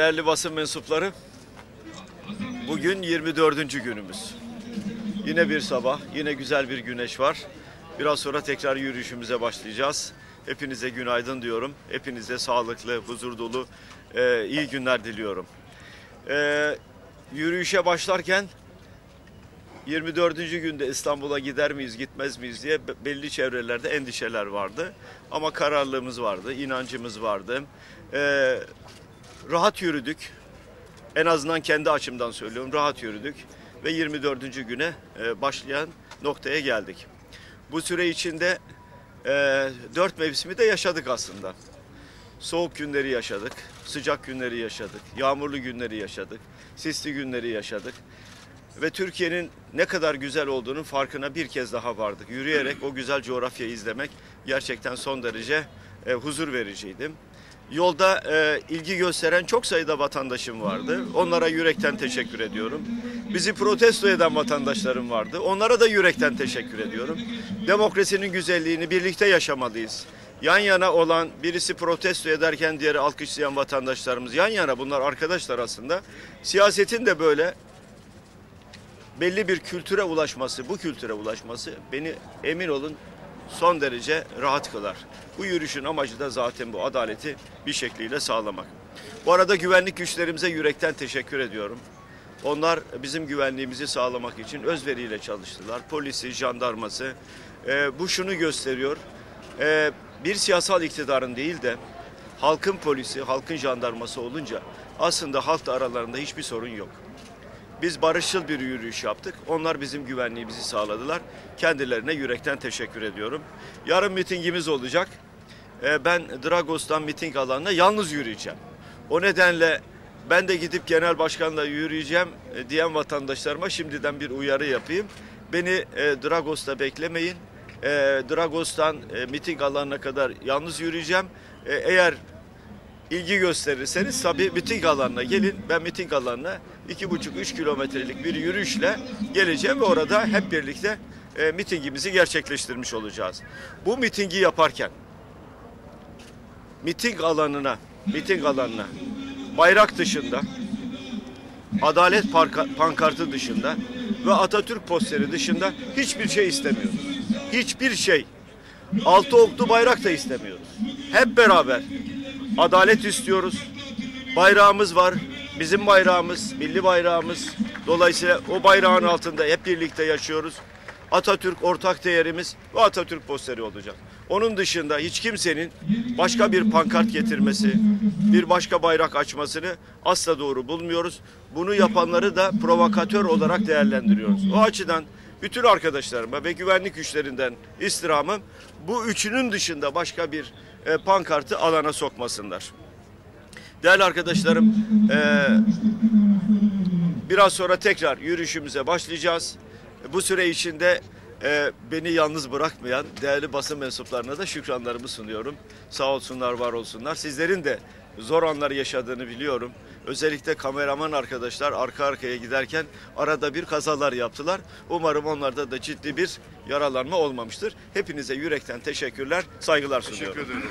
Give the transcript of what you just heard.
Değerli basın mensupları, bugün 24. günümüz. Yine bir sabah, yine güzel bir güneş var. Biraz sonra tekrar yürüyüşümüze başlayacağız. Hepinize günaydın diyorum. Hepinize sağlıklı, huzur dolu, e, iyi günler diliyorum. E, yürüyüşe başlarken 24. günde İstanbul'a gider miyiz, gitmez miyiz diye be- belli çevrelerde endişeler vardı. Ama kararlılığımız vardı, inancımız vardı. E, rahat yürüdük. En azından kendi açımdan söylüyorum. Rahat yürüdük ve 24. güne e, başlayan noktaya geldik. Bu süre içinde e, dört mevsimi de yaşadık aslında. Soğuk günleri yaşadık, sıcak günleri yaşadık, yağmurlu günleri yaşadık, sisli günleri yaşadık. Ve Türkiye'nin ne kadar güzel olduğunun farkına bir kez daha vardık. Yürüyerek o güzel coğrafyayı izlemek gerçekten son derece e, huzur vericiydi. Yolda e, ilgi gösteren çok sayıda vatandaşım vardı. Onlara yürekten teşekkür ediyorum. Bizi protesto eden vatandaşlarım vardı. Onlara da yürekten teşekkür ediyorum. Demokrasinin güzelliğini birlikte yaşamalıyız. Yan yana olan birisi protesto ederken diğeri alkışlayan vatandaşlarımız yan yana bunlar arkadaşlar aslında. Siyasetin de böyle belli bir kültüre ulaşması, bu kültüre ulaşması beni emin olun son derece rahat kılar. Bu yürüyüşün amacı da zaten bu adaleti bir şekliyle sağlamak. Bu arada güvenlik güçlerimize yürekten teşekkür ediyorum. Onlar bizim güvenliğimizi sağlamak için özveriyle çalıştılar. Polisi, jandarması. Ee, bu şunu gösteriyor. Ee, bir siyasal iktidarın değil de halkın polisi, halkın jandarması olunca aslında halkla aralarında hiçbir sorun yok. Biz barışçıl bir yürüyüş yaptık. Onlar bizim güvenliğimizi sağladılar. Kendilerine yürekten teşekkür ediyorum. Yarın mitingimiz olacak. Ee, Ben Dragos'tan miting alanına yalnız yürüyeceğim. O nedenle ben de gidip genel başkanla yürüyeceğim e, diyen vatandaşlarıma şimdiden bir uyarı yapayım. Beni e, Dragos'ta beklemeyin. E, Dragos'tan e, miting alanına kadar yalnız yürüyeceğim. E, Eğer ilgi gösterirseniz tabii miting alanına gelin. Ben miting alanına iki buçuk üç kilometrelik bir yürüyüşle geleceğim ve orada hep birlikte e, mitingimizi gerçekleştirmiş olacağız. Bu mitingi yaparken miting alanına, miting alanına bayrak dışında, adalet pankartı dışında ve Atatürk posteri dışında hiçbir şey istemiyoruz. Hiçbir şey. Altı oklu bayrak da istemiyoruz. Hep beraber adalet istiyoruz. Bayrağımız var. Bizim bayrağımız, milli bayrağımız. Dolayısıyla o bayrağın altında hep birlikte yaşıyoruz. Atatürk ortak değerimiz ve Atatürk posteri olacak. Onun dışında hiç kimsenin başka bir pankart getirmesi, bir başka bayrak açmasını asla doğru bulmuyoruz. Bunu yapanları da provokatör olarak değerlendiriyoruz. O açıdan bütün arkadaşlarıma ve güvenlik güçlerinden istirhamım bu üçünün dışında başka bir e, pankartı alana sokmasınlar. Değerli arkadaşlarım, e, biraz sonra tekrar yürüyüşümüze başlayacağız. Bu süre içinde e, beni yalnız bırakmayan değerli basın mensuplarına da şükranlarımı sunuyorum. Sağ olsunlar, var olsunlar. Sizlerin de zor anlar yaşadığını biliyorum. Özellikle kameraman arkadaşlar arka arkaya giderken arada bir kazalar yaptılar. Umarım onlarda da ciddi bir yaralanma olmamıştır. Hepinize yürekten teşekkürler, saygılar sunuyorum. Teşekkür ederim.